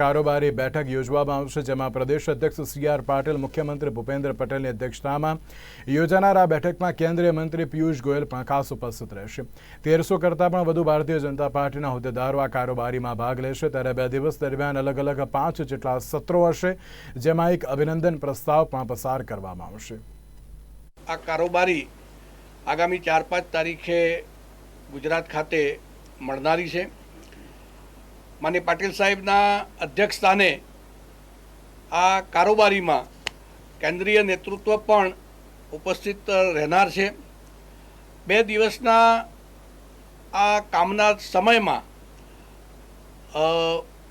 કારોબારી બેઠક યોજવામાં આવશે, જેમાં પ્રદેશ અધ્યક્ષ સી આર પાટીલ, મુખ્યમંત્રી ભૂપેન્દ્ર પટેલની અધ્યક્ષતામાં યોજાનાર આ બેઠકમાં કેન્દ્રીય મંત્રી પિયુષ ગોયલ પણ ખાસ ઉપસ્થિત રહેશે. તેરસો કરતાં પણ વધુ ભારતીય જનતા પાર્ટીના હોદ્દેદારો આ કારોબારીમાં ભાગ લેશે. ત્યારે બે દિવસ દરમિયાન અલગ અલગ પાંચ જેટલા સત્રો હશે, જેમાં એક અભિનંદન પ્રસ્તાવ પણ પસાર કરવામાં આવશે. આ કારોબારી આગામી ચાર પાંચ તારીખે ગુજરાત ખાતે મળનારી છે. માન્ય પાટીલ સાહેબના અધ્યક્ષસ્થાને આ કારોબારીમાં કેન્દ્રીય નેતૃત્વ પણ ઉપસ્થિત રહેનાર છે. બે દિવસના આ કામના સમયમાં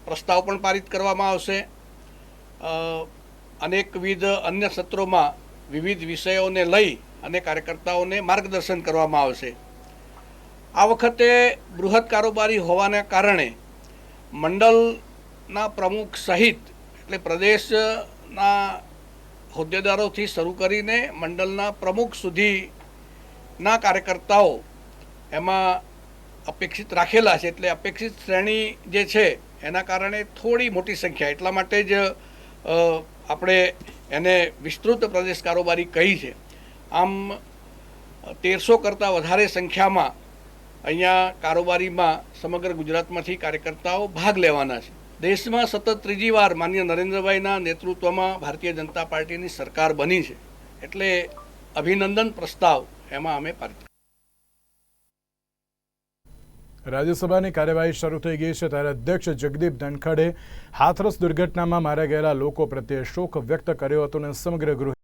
પ્રસ્તાવ પણ પારિત કરવામાં આવશે. અનેકવિધ અન્ય સત્રોમાં વિવિધ વિષયોને લઈ અને કાર્યકર્તાઓને માર્ગદર્શન કરવામાં આવશે. આ વખતે બૃહદ કારોબારી હોવાના કારણે મંડળના પ્રમુખ સહિત, એટલે પ્રદેશના હોદ્દેદારોથી શરૂ કરીને મંડળના પ્રમુખ સુધીના કાર્યકર્તાઓ એમાં અપેક્ષિત રાખેલા છે. એટલે અપેક્ષિત શ્રેણી જે છે, એના કારણે થોડી મોટી સંખ્યા. એટલા માટે જ આપણે એને વિસ્તૃત પ્રદેશ કારોબારી કહી છે. આમ, તેરસો કરતાં વધારે સંખ્યામાં અહીંયા કારોબારીમાં સમગ્ર ગુજરાતમાંથી કાર્યકર્તાઓ ભાગ લેવાના છે. દેશમાં સતત ત્રીજી વાર માન્ય નરેન્દ્રભાઈના નેતૃત્વમાં ભારતીય જનતા પાર્ટીની સરકાર બની છે. એટલે અભિનંદન પ્રસ્તાવ એમાં અમે પારિત રાજ્યસભાની કાર્યવાહી શરૂ થઈ ગઈ છે ત્યારે અધ્યક્ષ જગદીપ ધનખડે હાથરસ દુર્ઘટનામાં માર્યા ગયેલા લોકો પ્રત્યે શોક વ્યક્ત કર્યો હતો અને સમગ્ર ગૃહ